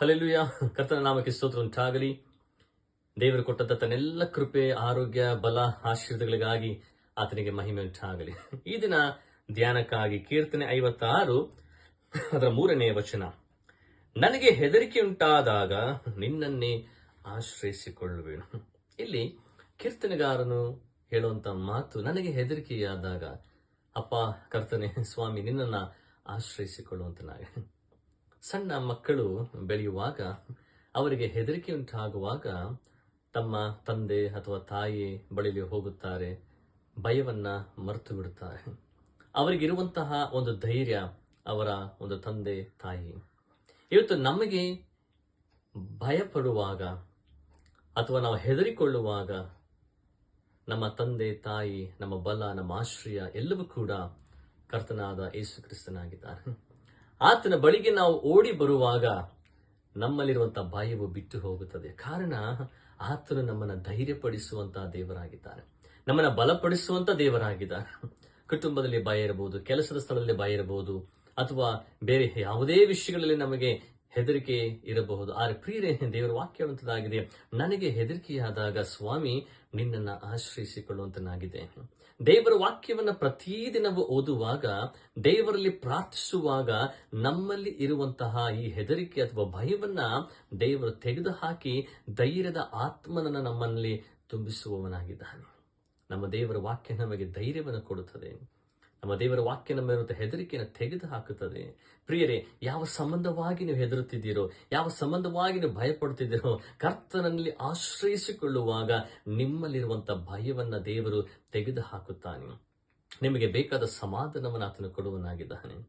Hallelujah ಕರ್ತನ ನಾಮಕ್ಕೆ ಸ್ತೋತ್ರ ಉಂಟಾಗಲಿ ದೇವರು ಕೊಟ್ಟಂತ ತನ್ನೆಲ್ಲ ಕೃಪೆ, ಆರೋಗ್ಯ, ಬಲ, ಆಶೀರ್ವಾದಗಳಿಗಾಗಿ ಆತನಿಗೆ ಮಹಿಮೆ ಉಂಟಾಗಲಿ ಈ ದಿನ ಧ್ಯಾನಕ್ಕಾಗಿ ಕೀರ್ತನೆ ಐವತ್ತಾರು, ಅದರ ಮೂರನೆಯ ವಚನ. ನನಗೆ ಹೆದರಿಕೆ ಉಂಟಾದಾಗ ನಿನ್ನನ್ನೇ ಆಶ್ರಯಿಸಿಕೊಳ್ಳುವೆನು. ಇಲ್ಲಿ ಕೀರ್ತನೆಗಾರನು ಹೇಳುವಂತ ಮಾತು ನನಗೆ ಹೆದರಿಕೆಯಾದಾಗ, ಅಪ್ಪ, ಕರ್ತನೆ, ಸ್ವಾಮಿ, ನಿನ್ನನ್ನ ಆಶ್ರಯಿಸಿಕೊಳ್ಳುವಂತನಾಗ. ಸಣ್ಣ ಮಕ್ಕಳು ಬೆಳೆಯುವಾಗ ಅವರಿಗೆ ಹೆದರಿಕೆ ಉಂಟಾಗುವಾಗ ತಮ್ಮ ತಂದೆ ಅಥವಾ ತಾಯಿ ಬಳಿಲಿ ಹೋಗುತ್ತಾರೆ, ಭಯವನ್ನ ಮರೆತು ಬಿಡುತ್ತಾರೆ. ಅವರಿಗಿರುವಂತಹ ಒಂದು ಧೈರ್ಯ ಅವರ ಒಂದು ತಂದೆ, ತಾಯಿ. ಇವತ್ತು ನಮಗೆ ಭಯಪಡುವಾಗ ಅಥವಾ ನಾವು ಹೆದರಿಕೊಳ್ಳುವಾಗ ನಮ್ಮ ತಂದೆ, ತಾಯಿ, ನಮ್ಮ ಬಲ, ನಮ್ಮ ಆಶ್ರಯ ಎಲ್ಲವೂ ಕೂಡ ಕರ್ತನಾದ ಯೇಸು ಕ್ರಿಸ್ತನಾಗಿದ್ದಾನೆ ಆತನ ಬಳಿಗೆ ನಾವು ಓಡಿ ಬರುವಾಗ ನಮ್ಮಲ್ಲಿರುವಂತಹ ಭಯವು ಬಿಟ್ಟು ಹೋಗುತ್ತದೆ. ಕಾರಣ ಆತನು ನಮ್ಮನ್ನ ಧೈರ್ಯಪಡಿಸುವಂತಹ ದೇವರಾಗಿದ್ದಾನೆ ನಮ್ಮನ್ನ ಬಲಪಡಿಸುವಂತ ದೇವರಾಗಿದ್ದಾನೆ ಕುಟುಂಬದಲ್ಲಿ ಭಯ ಇರಬಹುದು ಕೆಲಸದ ಸ್ಥಳದಲ್ಲಿ ಭಯ ಇರಬಹುದು ಅಥವಾ ಬೇರೆ ಯಾವುದೇ ವಿಷಯಗಳಲ್ಲಿ ನಮಗೆ ಹೆದರಿಕೆ ಇರಬಹುದು. ಆದರೆ ಪ್ರಿಯರೇ, ದೇವರ ವಾಕ್ಯ ನನಗೆ ಹೆದರಿಕೆಯಾದಾಗ ಸ್ವಾಮಿ, ನಿನ್ನನ್ನು ಆಶ್ರಯಿಸಿಕೊಳ್ಳುವಂತನಾಗಿದೆ. ದೇವರ ವಾಕ್ಯವನ್ನು ಪ್ರತಿದಿನವೂ ಓದುವಾಗ, ದೇವರಲ್ಲಿ ಪ್ರಾರ್ಥಿಸುವಾಗ ನಮ್ಮಲ್ಲಿ ಇರುವಂತಹ ಈ ಹೆದರಿಕೆ ಅಥವಾ ಭಯವನ್ನ ದೇವರು ತೆಗೆದುಹಾಕಿ ಧೈರ್ಯದ ಆತ್ಮನನ್ನು ನಮ್ಮಲ್ಲಿ ತುಂಬಿಸುವವನಾಗಿದ್ದಾನೆ. ನಮ್ಮ ದೇವರ ವಾಕ್ಯ ನಮಗೆ ಧೈರ್ಯವನ್ನು ಕೊಡುತ್ತದೆ. ನಮ್ಮ ದೇವರ ವಾಕ್ಯ ನಮ್ಮ ಹೆದರಿಕೆಯನ್ನು ತೆಗೆದು ಹಾಕುತ್ತದೆ ಪ್ರಿಯರೇ, ಯಾವ ಸಂಬಂಧವಾಗಿ ನೀವು ಹೆದರುತ್ತಿದ್ದೀರೋ, ಯಾವ ಸಂಬಂಧವಾಗಿ ನೀವು ಭಯಪಡುತ್ತಿದ್ದೀರೋ, ಕರ್ತನಲ್ಲಿ ಆಶ್ರಯಿಸಿಕೊಳ್ಳುವಾಗ ನಿಮ್ಮಲ್ಲಿರುವಂಥ ಭಯವನ್ನು ದೇವರು ತೆಗೆದು ಹಾಕುತ್ತಾನೆ ನಿಮಗೆ ಬೇಕಾದ ಸಮಾಧಾನವನ್ನು ಆತನು ಕೊಡುವನಾಗಿದ್ದಾನೆ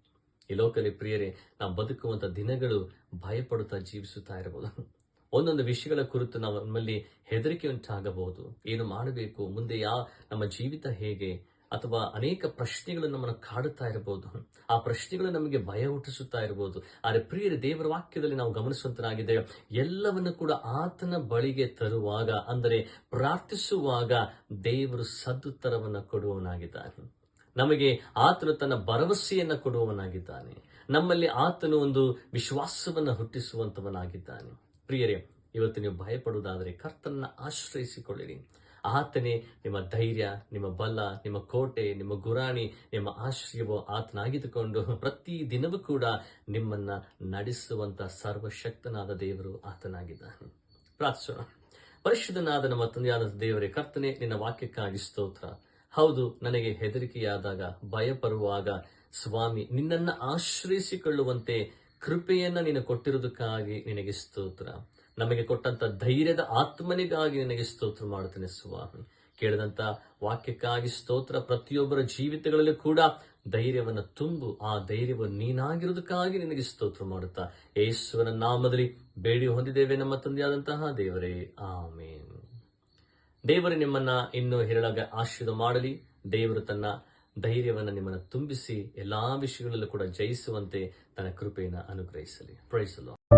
ಈ ಲೋಕದಲ್ಲಿ ಪ್ರಿಯರೇ, ನಾವು ಬದುಕುವಂತ ದಿನಗಳು ಭಯಪಡುತ್ತಾ ಜೀವಿಸುತ್ತಾ ಇರಬಹುದು. ಒಂದೊಂದು ವಿಷಯಗಳ ಕುರಿತು ನಾವು ನಮ್ಮಲ್ಲಿ ಹೆದರಿಕೆ ಉಂಟಾಗಬಹುದು. ಏನು ಮಾಡಬೇಕು? ಮುಂದೆ ಯಾವ, ನಮ್ಮ ಜೀವಿತ ಹೇಗೆ? ಅಥವಾ ಅನೇಕ ಪ್ರಶ್ನೆಗಳು ನಮ್ಮನ್ನು ಕಾಡುತ್ತಾ ಇರಬಹುದು. ಆ ಪ್ರಶ್ನೆಗಳು ನಮಗೆ ಭಯ ಹುಟ್ಟಿಸುತ್ತಾ ಇರಬಹುದು. ಆದರೆ ಪ್ರಿಯರ, ದೇವರ ವಾಕ್ಯದಲ್ಲಿ ನಾವು ಗಮನಿಸುವಂತನಾಗಿದೆ ಎಲ್ಲವನ್ನು ಕೂಡ ಆತನ ಬಳಿಗೆ ತರುವಾಗ, ಅಂದರೆ ಪ್ರಾರ್ಥಿಸುವಾಗ ದೇವರು ಸದುತ್ತರವನ್ನು ಕೊಡುವವನಾಗಿದ್ದಾನೆ. ನಮಗೆ ಆತನು ತನ್ನ ಭರವಸೆಯನ್ನು ಕೊಡುವವನಾಗಿದ್ದಾನೆ. ನಮ್ಮಲ್ಲಿ ಆತನು ಒಂದು ವಿಶ್ವಾಸವನ್ನ ಹುಟ್ಟಿಸುವಂತವನಾಗಿದ್ದಾನೆ. ಪ್ರಿಯರೇ, ಇವತ್ತು ನೀವು ಭಯಪಡುವುದಾದರೆ ಕರ್ತನ ಆಶ್ರಯಿಸಿಕೊಳ್ಳಿರಿ. ಆತನೇ ನಿಮ್ಮ ಧೈರ್ಯ, ನಿಮ್ಮ ಬಲ, ನಿಮ್ಮ ಕೋಟೆ, ನಿಮ್ಮ ಗುರಾಣಿ, ನಿಮ್ಮ ಆಶ್ರಯವು ಆತನಾಗಿದ್ದುಕೊಂಡು ಪ್ರತಿ ದಿನವೂ ಕೂಡ ನಿಮ್ಮನ್ನ ನಡೆಸುವಂತ ಸರ್ವಶಕ್ತನಾದ ದೇವರು ಆತನಾಗಿದ್ದಾನೆ. ಪ್ರಾರ್ಥಿಸೋಣ. ಪರಿಶುದ್ಧನಾದ ನಮ್ಮ ತಂದೆಯಾದ ದೇವರೇ, ಕರ್ತನೆ, ನಿನ್ನ ವಾಕ್ಯಕ್ಕಾಗಿ ಸ್ತೋತ್ರ. ಹೌದು, ನನಗೆ ಹೆದರಿಕೆಯಾದಾಗ ಭಯ ಪರುವಾಗ ಸ್ವಾಮಿ ನಿನ್ನನ್ನು ಆಶ್ರಯಿಸಿಕೊಳ್ಳುವಂತೆ ಕೃಪೆಯನ್ನ ನೀನು ಕೊಟ್ಟಿರುವುದಕ್ಕಾಗಿ ನಿನಗೆ ಸ್ತೋತ್ರ. ನಮಗೆ ಕೊಟ್ಟಂತ ಧೈರ್ಯದ ಆತ್ಮನಿಗಾಗಿ ನಿನಗೆ ಸ್ತೋತ್ರ ಮಾಡುತ್ತೇನೆ ಸ್ವಾಮಿ ಕೇಳಿದಂತ ವಾಕ್ಯಕ್ಕಾಗಿ ಸ್ತೋತ್ರ ಪ್ರತಿಯೊಬ್ಬರ ಜೀವಿತಗಳಲ್ಲಿ ಕೂಡ ಧೈರ್ಯವನ್ನು ತುಂಬು. ಆ ಧೈರ್ಯವನ್ನು ನೀನಾಗಿರುವುದಕ್ಕಾಗಿ ನಿನಗೆ ಸ್ತೋತ್ರ ಮಾಡುತ್ತಾ. ಯೇಸುವನ ನಾಮದಲ್ಲಿ ಬೇಡಿ ಹೊಂದಿದ್ದೇವೆ ನಮ್ಮ ತಂದೆಯಾದಂತಹ ದೇವರೇ. ಆಮೇನು. ದೇವರು, ನಿಮ್ಮನ್ನ ಇನ್ನೂ ಹೇಳಾಗ ಆಶೀರ್ವಾದ ಮಾಡಲಿ. ದೇವರು ತನ್ನ ಧೈರ್ಯವನ್ನು ನಿಮ್ಮನ್ನು ತುಂಬಿಸಿ ಎಲ್ಲಾ ವಿಷಯಗಳಲ್ಲೂ ಕೂಡ ಜಯಿಸುವಂತೆ ತನ್ನ ಕೃಪೆಯನ್ನು ಅನುಗ್ರಹಿಸಲಿ. ಪ್ರೈಸಲು